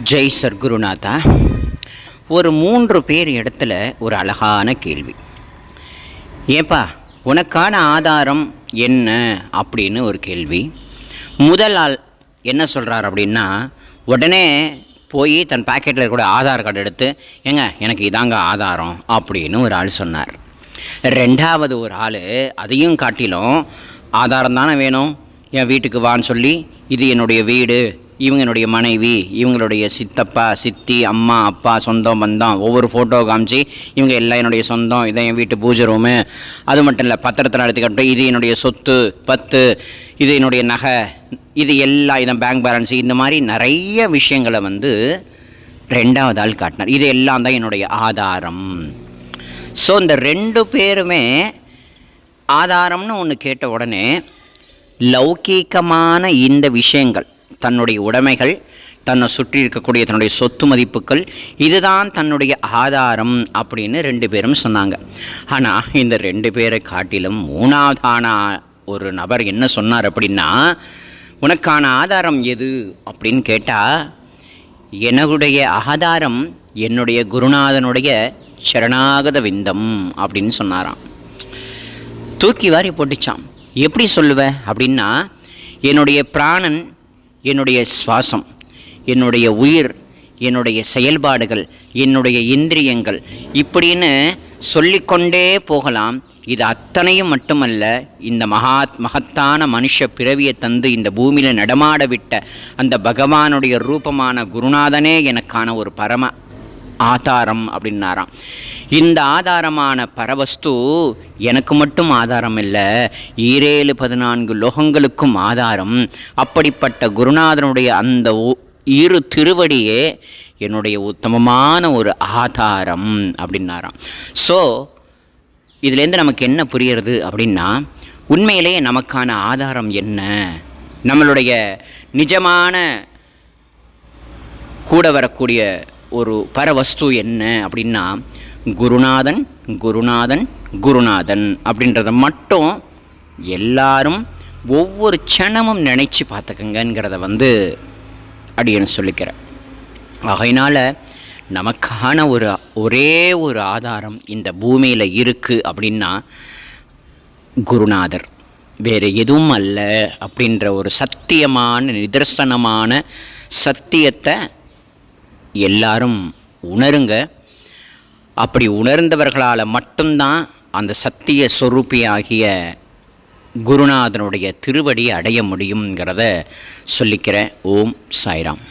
ஜெய் சர்க்குருநாதா ஒரு மூன்று பேர் இடத்துல ஒரு அழகான கேள்வி. ஏப்பா உனக்கான ஆதாரம் என்ன அப்படின்னு ஒரு கேள்வி. முதல் ஆள் என்ன சொல்கிறார் அப்படின்னா உடனே போய் தன் பாக்கெட்டில் கூட ஆதார் கார்டு எடுத்து ஏங்க எனக்கு இதாங்க ஆதாரம் அப்படின்னு ஒரு ஆள் சொன்னார். ரெண்டாவது ஒரு ஆள் அதையும் காட்டிலும் ஆதாரம் தானே வேணும்? என் வீட்டுக்கு வான்னு சொல்லி இது என்னுடைய வீடு. இவங்களுடைய மனைவி இவங்களுடைய சித்தப்பா சித்தி அம்மா அப்பா சொந்தம் பந்தம் ஒவ்வொரு ஃபோட்டோ காமிச்சு இவங்க எல்லாம் என்னுடைய சொந்தம் இதை என் வீட்டு பூஜை ரூமு அது மட்டும் இல்லை பத்திரத்தில் எடுத்துக்கிட்டு இது என்னுடைய சொத்து பத்து இது என்னுடைய நகை இது எல்லா இதன் பேங்க் பேலன்ஸ் இந்த மாதிரி நிறைய விஷயங்களை வந்து ரெண்டாவது ஆள் காட்டினார். இது எல்லாம் தான் என்னுடைய ஆதாரம். ஸோ இந்த ரெண்டு பேருமே ஆதாரம்னு ஒன்று கேட்ட உடனே லௌகீகமான இந்த விஷயங்கள் தன்னுடைய உடைமைகள் தன்னை சுற்றி இருக்கக்கூடிய தன்னுடைய சொத்து மதிப்புகள் இதுதான் தன்னுடைய ஆதாரம் அப்படின்னு ரெண்டு பேரும் சொன்னாங்க. ஆனால் இந்த ரெண்டு பேரை காட்டிலும் மூணாவதான ஒரு நபர் என்ன சொன்னார் அப்படின்னா உனக்கான ஆதாரம் எது? அப்படின்னு கேட்டால் என்னுடைய ஆதாரம் என்னுடைய குருநாதனுடைய சரணாகத விந்தம் அப்படின்னு சொன்னாராம். தூக்கி வாரி போட்டுச்சான் எப்படி சொல்லுவ? அப்படின்னா என்னுடைய பிராணன் என்னுடைய சுவாசம் என்னுடைய உயிர் என்னுடைய செயல்பாடுகள் என்னுடைய இந்திரியங்கள் இப்படின்னு சொல்லிக்கொண்டே போகலாம். இது அத்தனையும் மட்டுமல்ல இந்த மகாத் மகத்தான மனுஷ பிறவியை தந்து இந்த பூமியில் நடமாட விட்ட அந்த பகவானுடைய ரூபமான குருநாதனே எனக்கான ஒரு பரம ஆதாரம் அப்படின்னாராம். இந்த ஆதாரமான பரவஸ்து எனக்கு மட்டும் ஆதாரம் இல்லை ஈரேழு பதினான்கு லோகங்களுக்கும் ஆதாரம். அப்படிப்பட்ட குருநாதனுடைய அந்த உ- இரு திருவடியே என்னுடைய உத்தமமான ஒரு ஆதாரம் அப்படின்னாராம். ஸோ இதுலேருந்து நமக்கு என்ன புரியுறது அப்படின்னா உண்மையிலேயே நமக்கான ஆதாரம் என்ன? நம்மளுடைய நிஜமான கூட வரக்கூடிய ஒரு பரவஸ்து என்ன அப்படின்னா குருநாதன் குருநாதன் குருநாதன் அப்படின்றத மட்டும் எல்லாரும் ஒவ்வொரு க்ஷணமும் நினச்சி பார்த்துக்கங்கிறத வந்து அடியேன்னு சொல்லிக்கிறேன் ஆகையினால நமக்கான ஒரு ஒரே ஒரு ஆதாரம் இந்த பூமியில் இருக்குது அப்படின்னா குருநாதர். வேறு எதுவும் அல்ல அப்படின்ற ஒரு சத்தியமான நிதர்சனமான சத்தியத்தை எல்லாரும் உணருங்க. அப்படி உணர்ந்தவர்களால் மட்டும்தான் அந்த சத்திய சொரூபியாகிய குருநாதனுடைய திருவடி அடைய முடியுங்கிறத சொல்லிக்கிறேன் ஓம் சாய்ராம்.